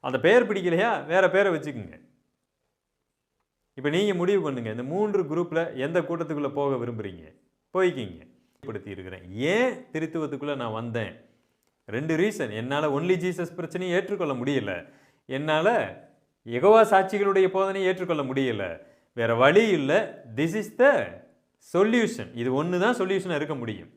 அந்த பெயர் பிடிக்கலையா? வேறு பேரை வச்சுக்கோங்க. இப்போ நீங்கள் முடிவு பண்ணுங்கள் இந்த மூன்று குரூப்பில் எந்த கூட்டத்துக்குள்ளே போக விரும்புகிறீங்க போய்க்கிங்க. படுத்தி இருக்கிறேன். ஏன் திருத்துவத்துக்குள்ளே நான் வந்தேன்? ரெண்டு ரீசன் என்னால் ஒன்லி ஜீசஸ் பிரச்சனையை ஏற்றுக்கொள்ள முடியல. என்னால் எகவா சாட்சிகளுடைய போதனையை ஏற்றுக்கொள்ள முடியல. வேறு வழி இல்லை. திஸ் இஸ் த சொல்யூஷன் இது ஒன்று தான் சொல்யூஷனாக இருக்க முடியும்.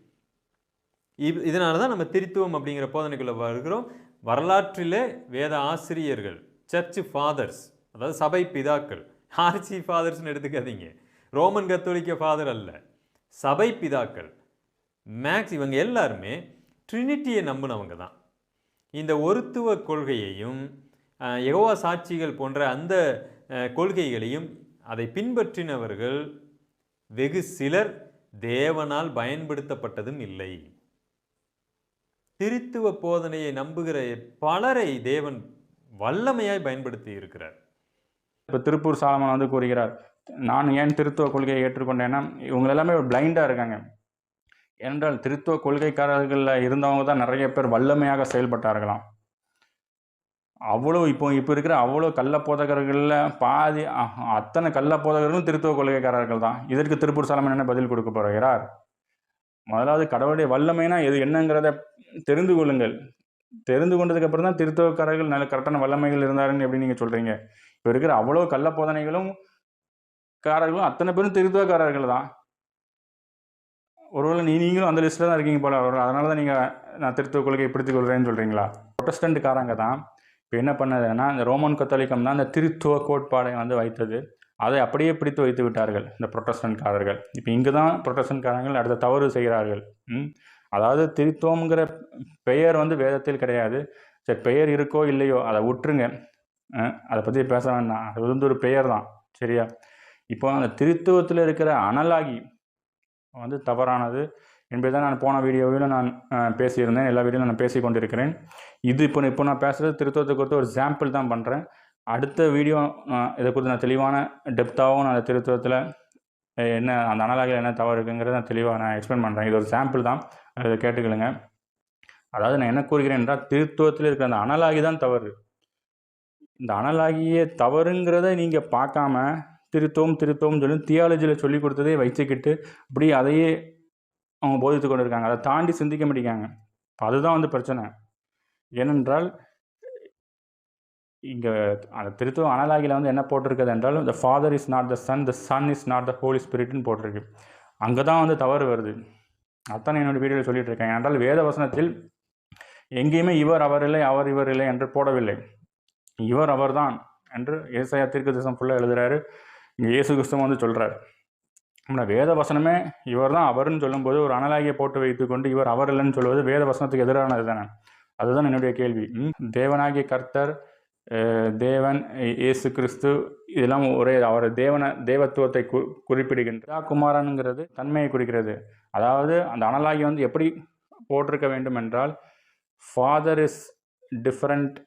இது இதனால தான் நம்ம திருத்துவம் அப்படிங்கிற போதனைக்குள்ளே வருகிறோம். வரலாற்றிலே வேத ஆசிரியர்கள் சர்ச் ஃபாதர்ஸ் அதாவது சபை பிதாக்கள். ஆர்ச்சி ஃபாதர்ஸ்னு எடுத்துக்காதீங்க. ரோமன் கத்தோலிக்க ஃபாதர் அல்ல. சபை பிதாக்கள். மேக்ஸ் இவங்க எல்லாருமே ட்ரினிட்டியை நம்பினவங்க தான். இந்த ஒருத்துவ கொள்கையையும் எகோவா சாட்சிகள் போன்ற அந்த கொள்கைகளையும் அதை பின்பற்றினவர்கள் வெகு சிலர் தேவனால் பயன்படுத்தப்பட்டதும் இல்லை. திருத்துவ போதனையை நம்புகிற பலரை தேவன் வல்லமையாய் பயன்படுத்தி இருக்கிறார். இப்போ திருப்பூர் சாலமன் வந்து கூறுகிறார் நான் ஏன் திருத்துவ கொள்கையை ஏற்றுக்கொண்டேன்னா இவங்க எல்லாமே பிளைண்டாக இருக்காங்க. ஏனென்றால் திருத்துவ கொள்கைக்காரர்களில் இருந்தவங்க தான் நிறைய பேர் வல்லமையாக செயல்பட்டார்களாம். அவ்வளோ இப்போ இப்போ இருக்கிற அவ்வளோ கள்ளப்போதகர்களில் பாதி அத்தனை அத்தனை கள்ளப்போதகர்களும் திருத்துவ கொள்கைக்காரர்கள் தான். இதற்கு திருப்பூர் சாலமன் என்ன பதில் கொடுக்க போகிறார்? முதலாவது கடவுளுடைய வல்லமைனா எது என்னங்கிறத தெரிந்து கொள்ளுங்கள். தெரிந்து கொண்டதுக்கு அப்புறம் தான் திருத்துவக்காரர்கள் நல்ல கரெக்டான வல்லமைகள் இருந்தாருன்னு எப்படி நீங்கள் சொல்கிறீங்க இப்போ இருக்கிற அவ்வளோ கள்ளப்போதனைகளும் காரர்களும் அத்தனை பேரும் திருத்துவக்காரர்கள் தான். ஒருவேளை நீ நீங்களும் அந்த லிஸ்ட்டில் தான் இருக்கீங்க போல ஒரு அதனால தான் நீங்கள் நான் திருத்துவ கொள்கையை பிடித்து கொள்கிறேன்னு சொல்கிறீங்களா ப்ரொட்டஸ்டண்ட்டுக்காரங்க தான். இப்போ என்ன பண்ணதுன்னா இந்த ரோமன் கத்தோலிக்கம் தான் அந்த திருத்துவ கோட்பாடை வந்து வைத்தது. அதை அப்படியே பிடித்து வைத்து விட்டார்கள் இந்த ப்ரொட்டஸ்டன்ட்காரர்கள் இப்போ இங்கே தான் ப்ரொட்டஸ்டன்ட்காரர்கள் அடுத்த தவறு செய்கிறார்கள். ம்? அதாவது திருத்துவங்கிற பெயர் வந்து வேதத்தில் கிடையாது. சரி பெயர் இருக்கோ இல்லையோ அதை விட்டுருங்க அதை பற்றி பேச வேண்டாம். அது வந்து ஒரு பெயர் தான். சரியா? இப்போ அந்த திருத்துவத்தில் இருக்கிற அனலாகி வந்து தவறானது என்பதை நான் போன வீடியோவிலும் நான் பேசியிருந்தேன். எல்லா வீடியோவிலும் நான் பேசி கொண்டிருக்கிறேன் இது இப்போ இப்போ நான் பேசுகிறது திருத்துவத்தை குறித்து ஒரு சாம்பிள் தான் பண்ணுறேன் அடுத்த வீடியோ நான் இதை குறித்து நான் தெளிவான டெப்த்தாகவும் நான் அந்த திருத்துவத்தில் என்ன அந்த அனலாகியில் என்ன தவறு இருக்குங்கிறத நான் தெளிவாக நான் எக்ஸ்பிளைன் பண்ணுறேன் இது ஒரு சாம்பிள் தான். இதை கேட்டுக்கலுங்க அதாவது நான் என்ன கூறுகிறேன் என்றால் திருத்துவத்தில் இருக்கிற அந்த அனலாகி தான் தவறு. இந்த அனலாகிய தவறுங்கிறத நீங்கள் பார்க்காம திருத்தோம் திருத்தோம் சொல்லி தியாலஜியில் சொல்லி கொடுத்ததே வச்சுக்கிட்டு அப்படியே அதையே அவங்க போதித்து கொண்டு இருக்காங்க அதை தாண்டி சிந்திக்க மாட்டேங்காங்க அதுதான் வந்து பிரச்சனை. ஏனென்றால் இங்கே அந்த திருத்துவ அனலாகியில் வந்து என்ன போட்டிருக்கிறது என்றாலும் the father is not the son the son is not the holy ஸ்பிரிட்னு போட்டிருக்கு. அங்கே தான் வந்து தவறு வருது. அதான் என்னுடைய வீடியோவில் சொல்லிட்டு இருக்கேன். என்றால் வேத வசனத்தில் எங்கேயுமே இவர் அவர் இல்லை அவர் இவர் இல்லை என்று போடவில்லை. இவர் அவர்தான் என்று ஏசாயா தீர்க்க தேசம் ஃபுல்லாக எழுதுறாரு. இங்கே இயேசு கிறிஸ்தவம் வந்து சொல்கிறார் நம்ம வேத வசனமே இவர் தான் அவர்னு சொல்லும்போது ஒரு அனலாகியை போட்டு வைத்துக்கொண்டு இவர் அவர் இல்லைன்னு சொல்வது வேத வசனத்துக்கு எதிரானது தானே? அதுதான் என்னுடைய கேள்வி. தேவனாகிய கர்த்தர் தேவன் இயேசு கிறிஸ்து இதெல்லாம் ஒரே அவர் தேவன தேவத்துவத்தை கு குறிப்பிடுகின்ற குமாரனுங்கிறது தன்மையை குறிக்கிறது. அதாவது அந்த அனலாகி வந்து எப்படி போட்டிருக்க வேண்டும் என்றால் father is different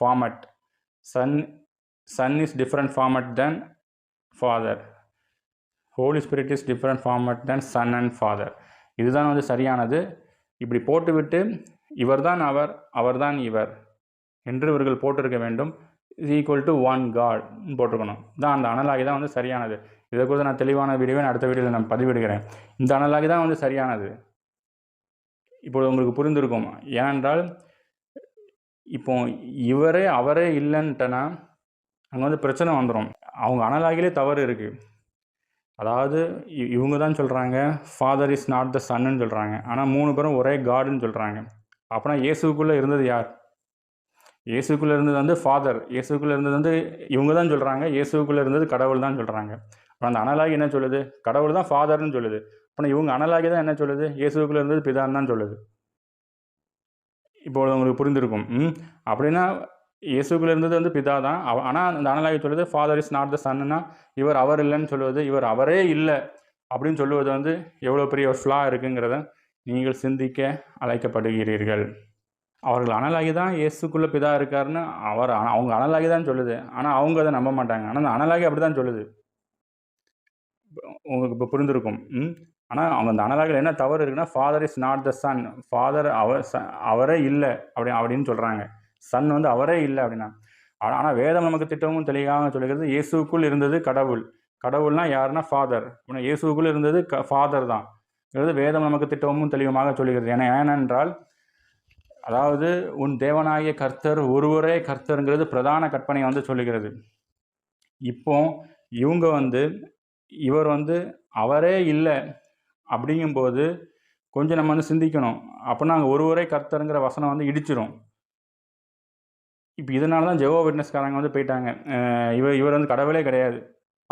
format son son is different format then father holy spirit is different format then son and father இதுதான் வந்து சரியானது. இப்படி போட்டுவிட்டு இவர்தான் அவர் அவர்தான் இவர். என்று இவர்கள் போட்டிருக்க வேண்டும். Is equal to one God போட்டிருக்கணும். தான் அந்த அனலாகி தான் வந்து சரியானது. இதை குறித்து நான் தெளிவான வீடியோவை அடுத்த வீடியோவில் நான் பதிவிடுகிறேன். இந்த அனலாகி தான் வந்து சரியானது. இப்பொழுது உங்களுக்கு புரிந்திருக்கும். ஏனென்றால் இப்போ இவரே அவரே இல்லைன்ட்டனா அங்கே வந்து பிரச்சனை வந்துடும் அவங்க அனலாகிலே தவறு இருக்குது அதாவது இவங்க தான் சொல்கிறாங்க ஃபாதர் இஸ் நாட் த சன்னு சொல்கிறாங்க ஆனால் மூணு பேரும் ஒரே காடுன்னு சொல்கிறாங்க அப்போனா இயேசுக்குள்ளே இருந்தது யார்? இயேசுக்குள்ளே இருந்தது வந்து ஃபாதர் இயேசுக்குள்ளே இருந்தது வந்து இவங்க தான் சொல்கிறாங்க இயேசுக்குள்ளே இருந்தது கடவுள் தான் சொல்கிறாங்க அப்புறம் அந்த அனலாகி என்ன சொல்லுது? கடவுள் தான் ஃபாதர்னு சொல்லுது. அப்புறம் இவங்க அனலாகி தான் என்ன சொல்லுது? இயேசுக்குள்ளே இருந்தது பிதான்னு தான் சொல்லுது. இப்போ உங்களுக்கு புரிந்திருக்கும். ம்? அப்படின்னா இயேசுக்குள்ள இருந்தது வந்து பிதா தான். ஆனால் அந்த அனலாகி சொல்லுது ஃபாதர் இஸ் நாட் த சன்னுனா இவர் அவர் இல்லைன்னு சொல்லுவது இவர் அவரே இல்லை அப்படின்னு சொல்லுவது வந்து எவ்வளோ பெரிய ஒரு ஃப்ளா இருக்குங்கிறத நீங்கள் சிந்திக்க அழைக்கப்படுகிறீர்கள். அவர்கள் அனலாகி தான் இயேசுக்குள்ளே பிதா இருக்காருன்னு அவர் அவங்க அனலாகி தான் சொல்லுது. ஆனால் அவங்க அதை நம்ப மாட்டாங்க. ஆனால் அந்த அனலாகி அப்படி தான் சொல்லுது உங்களுக்கு இப்போ புரிந்திருக்கும். ம்? ஆனால் அவங்க அந்த அனலாகில் என்ன தவறு இருக்குன்னா father is not the son father அவர் ச- அவரே இல்லை. அப்படி அப்படின்னு சொல்கிறாங்க சன் வந்து அவரே இல்லை. அப்படின்னா ஆனால் வேதம் நமக்கு திட்டமும் தெளிவாக சொல்லுகிறது இயேசுக்குள் இருந்தது கடவுள். கடவுள்னா யாருன்னா? ஃபாதர் அப்படின்னா இயேசுக்குள் இருந்தது க ஃபாதர் தான். இது வேதம் நமக்கு திட்டமும் தெளிவுமாக சொல்லுகிறது. ஏன்னா ஏனென்றால் அதாவது உன் தேவனாகிய கர்த்தர் ஒருவரே கர்த்தருங்கிறது பிரதான கற்பனை வந்து சொல்லுகிறது. இப்போ இவங்க வந்து இவர் வந்து அவரே இல்லை. அப்படிங்கும்போது கொஞ்சம் நம்ம வந்து சிந்திக்கணும். அப்போ நாங்கள் ஒருவரே கர்த்தருங்கிற வசனம் வந்து இடிச்சிரும். இப்போ இதனால தான் ஜெவோ விட்னஸ்காரங்க வந்து போயிட்டாங்க. இவர் இவர் வந்து கடவுளே கிடையாது.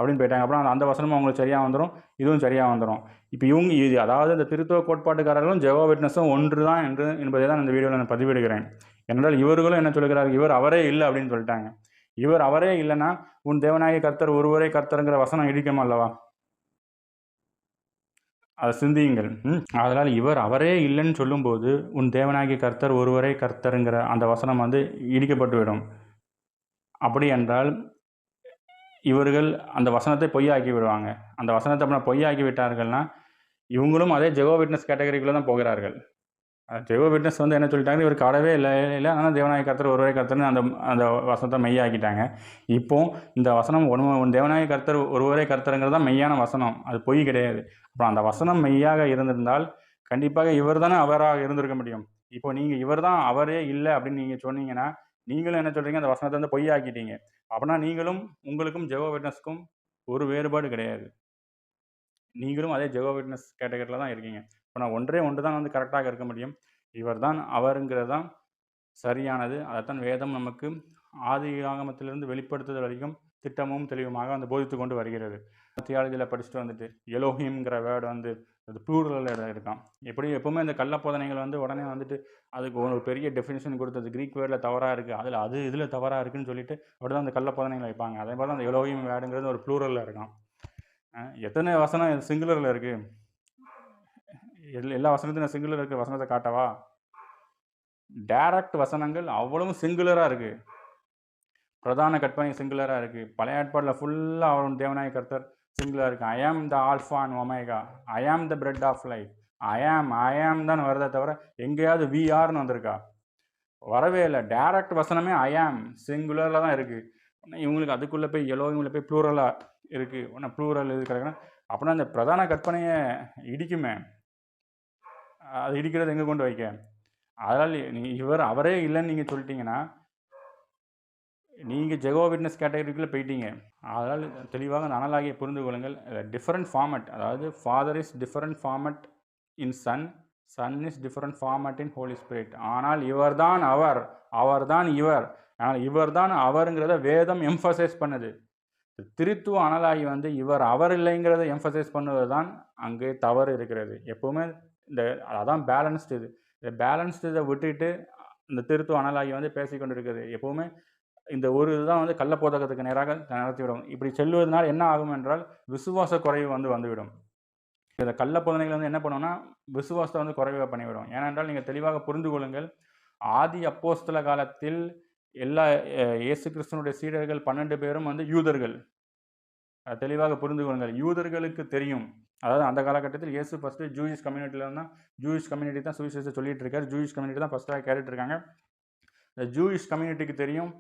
அப்படின்னு போயிட்டாங்க. அப்புறம் அந்த- வசனமும் அவங்களுக்கு சரியாக வந்துடும் இதுவும் சரியாக வந்துடும் இப்போ இவங்க இது அதாவது இந்த திருத்துவ கோட்பாட்டுக்காரர்களும் ஜெவோ விட்னஸும் ஒன்று தான் என்று என்பதை தான் இந்த வீடியோவில் நான் பதிவிடுகிறேன். என்றால் இவர்களும் என்ன சொல்கிறார்கள்? இவர் அவரே இல்லை அப்படின்னு சொல்லிட்டாங்க. இவர் அவரே இல்லைன்னா உன் தேவநாயக கர்த்தர் ஒருவரே கர்த்தருங்கிற வசனம் இடிக்கும் அல்லவா? அதை சிந்தியுங்கள். ம்? அதனால் இவர் அவரே இல்லைன்னு சொல்லும்போது உன் தேவனாகிய கர்த்தர் ஒருவரே கர்த்தருங்கிற அந்த வசனம் வந்து இடிக்கப்பட்டுவிடும். அப்படி என்றால் இவர்கள் அந்த வசனத்தை பொய்யாக்கி விடுவாங்க. அந்த வசனத்தை அப்புறம் பொய்யாக்கி விட்டார்கள்னா இவங்களும் அதே ஜெகோ விட்னஸ் கேட்டகரிக்குள்ளே தான் போகிறார்கள். ஜெகோ விட்னஸ் வந்து என்ன சொல்லிட்டாங்க இவர் கடவே இல்லை இல்லை ஆனால் தேவநாயக கர்த்தர் ஒருவரே கர்த்தர்னு அந்த அந்த வசனத்தை மெய்யாக்கிட்டாங்க. இப்போ இந்த வசனம் ஒன்று தேவநாயக கர்த்தர் ஒருவரே கர்த்தருங்கிறது தான் மெய்யான வசனம். அது பொய் கிடையாது. அப்புறம் அந்த வசனம் மெய்யாக இருந்திருந்தால் கண்டிப்பாக இவர் தானே அவராக இருந்திருக்க முடியும். இப்போ நீங்கள் இவர் தான் அவரே இல்லை அப்படின்னு நீங்கள் சொன்னீங்கன்னா நீங்களும் என்ன சொல்கிறீங்க அந்த வசனத்தை வந்து பொய்யாக்கிட்டீங்க. அப்படின்னா நீங்களும் உங்களுக்கும் ஜெகோ விட்னஸ்க்கும் ஒரு வேறுபாடு கிடையாது. நீங்களும் அதே ஜெகோ விட்னஸ் கேட்டகரியில் தான் இருக்கீங்க. இப்போ நான் ஒன்றே ஒன்று தான் வந்து கரெக்டாக இருக்க முடியும். இவர் தான் அவருங்கிறது தான் சரியானது. அதைத்தான் வேதம் நமக்கு ஆதி ஆகமத்திலிருந்து வெளிப்படுத்துதல் வரைக்கும் திட்டமும் தெளிவுமாக வந்து போதித்து கொண்டு வருகிறது. தியாலஜியில் படிச்சுட்டு வந்துட்டு எலோஹிம்ங்கிற வேர்டு வந்து அது ப்ளூரலில் இருக்கான் எப்படி எப்பவுமே இந்த கள்ளப்போதனைகள் வந்து உடனே வந்துட்டு அதுக்கு ஒரு பெரிய டெஃபினேஷன் கொடுத்தது க்ரீக் வேர்டில் தவறாக இருக்குது அதில் அது இதில் தவறாக இருக்குதுன்னு சொல்லிட்டு அப்படி தான் அந்த கள்ளப்போதனைகள் வைப்பாங்க. அதே மாதிரி தான் அந்த எலோகியம் வேடுங்கிறது ஒரு ப்ளூரலில் இருக்கான் எத்தனை வசனம் சிங்குலரில் இருக்குது எல்லா வசனத்தையும் சிங்குலர் இருக்கிற வசனத்தை காட்டவா? டைரக்ட் வசனங்கள் அவ்வளவும் சிங்குலராக இருக்குது பிரதான கற்பனை சிங்குலராக இருக்குது பழைய ஏற்பாடில் ஃபுல்லாக அவரும் தேவநாயக கர்த்தர் சிங்குலராக இருக்கும் I am the alpha and omega I am the bread of life I am I am தான் வருதே தவிர எங்கேயாவது வி ஆர்னு வந்திருக்கா? வரவே இல்லை. டேரக்ட் வசனமே ஐ ஆம் சிங்குலரில் தான் இருக்குது இவங்களுக்கு அதுக்குள்ளே போய் எல்லோ இவங்களை போய் ப்ளூரலாக இருக்குது ஒன்று ப்ளூரல் இருக்கிறாங்கன்னா அப்படின்னா அந்த பிரதான கற்பனையை இடிக்குமே. அது இடிக்கிறது எங்கே கொண்டு வைக்க? அதனால் நீ இவர் அவரே இல்லைன்னு நீங்கள் சொல்லிட்டீங்கன்னா நீங்கள் ஜெகோ விட்னஸ் கேட்டகரிக்குள்ளே போயிட்டீங்க. அதனால் தெளிவாக அந்த அனலாகியை புரிந்து கொள்ளுங்கள். டிஃப்ரெண்ட் ஃபார்மட் அதாவது father is different format in son son is different format in holy spirit ஆனால் இவர்தான் அவர். அவர் தான் இவர். ஆனால் இவர்தான் அவருங்கிறத வேதம் எம்ஃபசைஸ் பண்ணுது. திருத்துவ அனலாகி வந்து இவர் அவர் இல்லைங்கிறத எம்ஃபசைஸ் பண்ணுவது தான் அங்கே தவறு இருக்கிறது. எப்போவுமே இந்த அதான் பேலன்ஸ்டு இது. இந்த பேலன்ஸ்டு இதை விட்டுட்டு இந்த திருத்துவ அனலாகி வந்து பேசிக்கொண்டு இருக்குது எப்போவுமே இந்த ஒரு இதுதான் வந்து கள்ள போதகத்துக்கு நேராக நடத்திவிடும். இப்படி செல்வதனால் என்ன ஆகும் என்றால் விசுவாச குறைவு வந்து வந்துவிடும். இந்த கள்ளப்போதனைகள் வந்து என்ன பண்ணுவோம்னா விசுவாசத்தை வந்து குறைவாக பண்ணிவிடும். ஏனென்றால் நீங்கள் தெளிவாக புரிந்து கொள்ளுங்கள் ஆதி அப்போஸ்தல காலத்தில் எல்லா இயேசு கிறிஸ்தனுடைய சீடர்கள் பன்னெண்டு பேரும் வந்து யூதர்கள். தெளிவாக புரிந்து கொள்ளுங்கள். யூதர்களுக்கு தெரியும். அதாவது அந்த காலகட்டத்தில் இயேசு ஃபஸ்ட்டு ஜூயிஷ் கம்யூனிட்டியில் தான் ஜூயிஷ் கம்யூனிட்டி தான் சுவிசேஷத்தை சொல்லிட்டு இருக்காரு. ஜூயிஷ் கம்யூனிட்டி தான் ஃபஸ்ட்டாக கேட்டுட்டு இருக்காங்க. இந்த ஜூயிஷ் கம்யூனிட்டிக்கு தெரியும்.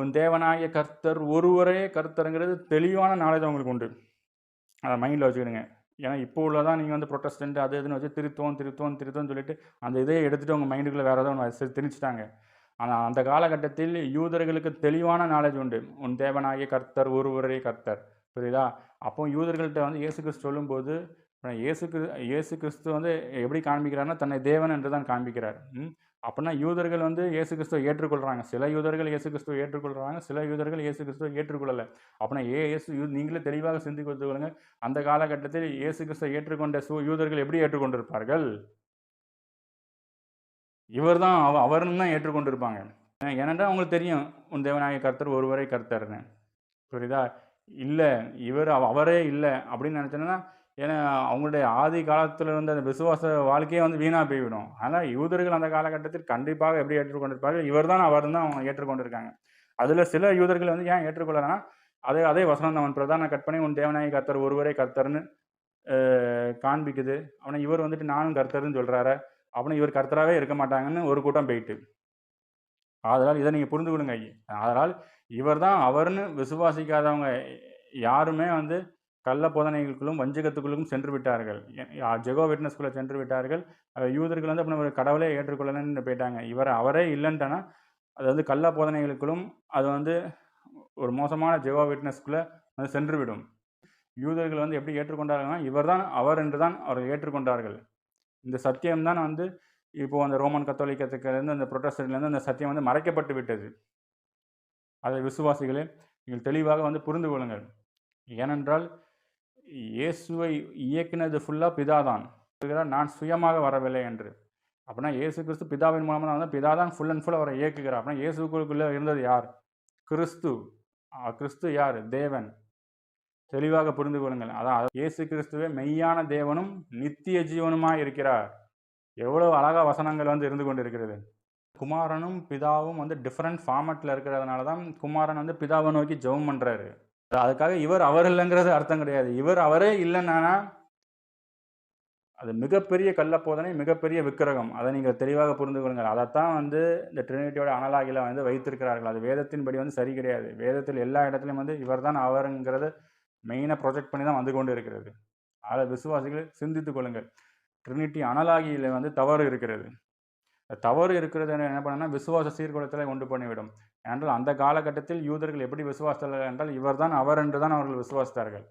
உன் தேவனாகிய கர்த்தர் ஒருவரே கர்த்தருங்கிறது தெளிவான நாலேஜ் அவங்களுக்கு உண்டு. அதை மைண்டில் வச்சுக்கிடுங்க. ஏன்னா இப்போ உள்ளதான் நீங்கள் வந்து ப்ரொட்டஸ்டன்ட் அது இதுன்னு வச்சு திருத்துவோம் திருத்துவோம் திருத்தோம்னு சொல்லிட்டு அந்த இதையே எடுத்துகிட்டு உங்கள் மைண்டுக்குள்ளே வேறு ஏதோ ஒன்று திணிச்சிட்டாங்க. ஆனால் அந்த காலகட்டத்தில் யூதர்களுக்கு தெளிவான நாலேஜ் உண்டு. உன் தேவனாகிய கர்த்தர் ஒருவரே கர்த்தர். புரியுதா? அப்போ யூதர்கள்ட்ட வந்து இயேசு கிறிஸ்து சொல்லும்போது இயேசு கிறிஸ்து இயேசு கிறிஸ்து வந்து எப்படி காண்பிக்கிறாருன்னா தன்னை தேவன் என்று தான் காண்பிக்கிறார். ம்? அப்படின்னா யூதர்கள் வந்து இயேசு கிறிஸ்துவை ஏற்றுக்கொள்கிறாங்க சில யூதர்கள் இயேசு கிறிஸ்துவை ஏற்றுக்கொள்கிறாங்க சில யூதர்கள் இயேசு கிறிஸ்துவை ஏற்றுக்கொள்ளலை. அப்படின்னா ஏ இயேசு யூ- நீங்களே தெளிவாக சிந்தித்து கொள்ளுங்கள். அந்த காலகட்டத்தில் இயேசு கிறிஸ்துவை ஏற்றுக்கொண்ட சு யூதர்கள் எப்படி ஏற்றுக்கொண்டிருப்பார்கள்? இவர் தான் அவ அவர்னு தான் ஏற்றுக்கொண்டிருப்பாங்க. ஏனென்றால் அவங்களுக்கு தெரியும் உன் தேவநாயக கர்த்தர் ஒருவரை கர்த்தர்னு. புரியுதா? இல்லை இவர் அவரே இல்லை. அப்படின்னு நினச்சோன்னா ஏன்னா அவங்களுடைய ஆதி காலத்தில் இருந்த அந்த விசுவாச வாழ்க்கையே வந்து வீணாக போய்விடும். ஆனால் யூதர்கள் அந்த காலகட்டத்தில் கண்டிப்பாக எப்படி ஏற்றுக்கொண்டிருப்பார்கள்? இவர் தான் அவர் தான் அவங்க ஏற்றுக்கொண்டிருக்காங்க. அதில் சில யூதர்கள் வந்து ஏன் ஏற்றுக்கொள்ளலைன்னா அதே அதே வசனம் அவன் பிரதான கற்பனை உன் தேவநாயக கர்த்தர் ஒருவரே கர்த்தர்னு காண்பிக்குது. அவனை இவர் வந்துட்டு நானும் கர்த்தர்னு சொல்கிறாரு அவனை இவர் கர்த்தராகவே இருக்க மாட்டாங்கன்னு ஒரு கூட்டம் போயிட்டு. ஆதலால் இதை நீங்கள் புரிந்து கொள்ளுங்க அதனால் இவர் தான் அவர்னு விசுவாசிக்காதவங்க யாருமே வந்து கள்ள போதனைகளுக்குள்ளும் வஞ்சகத்துக்குள்ளும் சென்று விட்டார்கள். ஜெகோ விட்னஸ்குள்ளே சென்று விட்டார்கள். யூதர்கள் வந்து அப்படி ஒரு கடவுளே ஏற்றுக்கொள்ளலன்னு போயிட்டாங்க. இவர் அவரே இல்லைன்ட்டானா அது வந்து கள்ள போதனைகளுக்குள்ளும் அது வந்து ஒரு மோசமான ஜெகோ விட்னஸ்குள்ளே வந்து சென்றுவிடும் யூதர்கள் வந்து எப்படி ஏற்றுக்கொண்டார்கள்னா இவர்தான் அவர் என்று தான் அவர்கள் ஏற்றுக்கொண்டார்கள். இந்த சத்தியம்தான் வந்து இப்போது அந்த ரோமன் கத்தோலிக்கத்துக்கிலேருந்து அந்த புரொட்டஸ்டன்ட்லேருந்து அந்த சத்தியம் வந்து மறைக்கப்பட்டு விட்டது. அதை விசுவாசிகளே நீங்கள் தெளிவாக வந்து புரிந்து கொள்ளுங்கள். ஏனென்றால் இயேசுவை இயக்கினது ஃபுல்லாக பிதா தான் நான் சுயமாக வரவில்லை என்று. அப்படின்னா இயேசு கிறிஸ்து பிதாவின் மூலமாக வந்து பிதா தான் ஃபுல் அண்ட் ஃபுல் அவரை இயக்குகிறார். அப்படின்னா இயேசுக்குள்ளே இருந்தது யார்? கிறிஸ்து. கிறிஸ்து யார்? தேவன். தெளிவாக புரிந்து கொள்ளுங்கள். அதான் இயேசு கிறிஸ்துவே மெய்யான தேவனும் நித்திய ஜீவனுமாக இருக்கிறார். எவ்வளோ அழகாக வசனங்கள் வந்து இருந்து கொண்டிருக்கிறது. குமாரனும் பிதாவும் வந்து டிஃப்ரெண்ட் ஃபார்மட்டில் இருக்கிறதுனால தான் குமாரன் வந்து பிதாவை நோக்கி ஜெபம் பண்ணுறாரு அதுக்காக இவர் அவர் இல்லைங்கிறது அர்த்தம் கிடையாது. இவர் அவரே இல்லைன்னா அது மிகப்பெரிய கள்ளப்போதனை மிகப்பெரிய விக்கிரகம். அதை நீங்கள் தெளிவாக புரிந்து கொள்ளுங்கள். அதைத்தான் வந்து இந்த ட்ரினிட்டியோட அனலாகில வந்து வைத்திருக்கிறார்கள். அது வேதத்தின்படி வந்து சரி கிடையாது. வேதத்தில் எல்லா இடத்துலையும் வந்து இவர் தான் அவருங்கிறத மெயினாக ப்ரொஜெக்ட் பண்ணி தான் வந்து கொண்டு இருக்கிறது அதை விசுவாசிகள் சிந்தித்துக் கொள்ளுங்கள். ட்ரினிட்டி அனலாகியில் வந்து தவறு இருக்கிறது. தவறு இருக்கிறது என்ன என்ன பண்ணனா விசுவாச சீர்குலைத்தலை உண்டு பண்ணிவிடும். ஏனென்றால் அந்த காலகட்டத்தில் யூதர்கள் எப்படி விசுவாசித்தார்கள் என்றால் இவர்தான் அவர் என்று தான் அவர்கள் விசுவாசித்தார்கள்.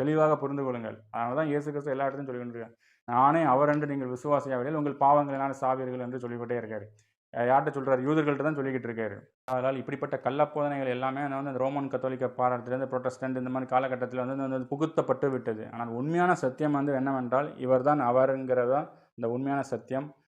தெளிவாக புரிந்து கொள்ளுங்கள். அதனால தான் இயேசு கிறிஸ்து எல்லா இடத்தையும் சொல்லிக்கொண்டிருக்காங்க நானே அவர் என்று நீங்கள் விசுவாசியாவிடில் உங்கள் பாவங்களான சாவீர்கள் என்று சொல்லிக்கிட்டே இருக்காரு. யார்கிட்ட சொல்கிறார் யூதர்கள்ட்ட தான் சொல்லிக்கிட்டு இருக்காரு. அதனால் இப்படிப்பட்ட கள்ளப்போதனைகள் எல்லாமே வந்து அந்த ரோமன் கத்தோலிக்க பாரத்திலிருந்து புரொட்டஸ்டன்ட் இந்த மாதிரி காலகட்டத்தில் வந்து வந்து புகுத்தப்பட்டு விட்டது. ஆனால் உண்மையான சத்தியம் வந்து என்னவென்றால் இவர் தான் அவருங்கிறதா இந்த உண்மையான சத்தியம்.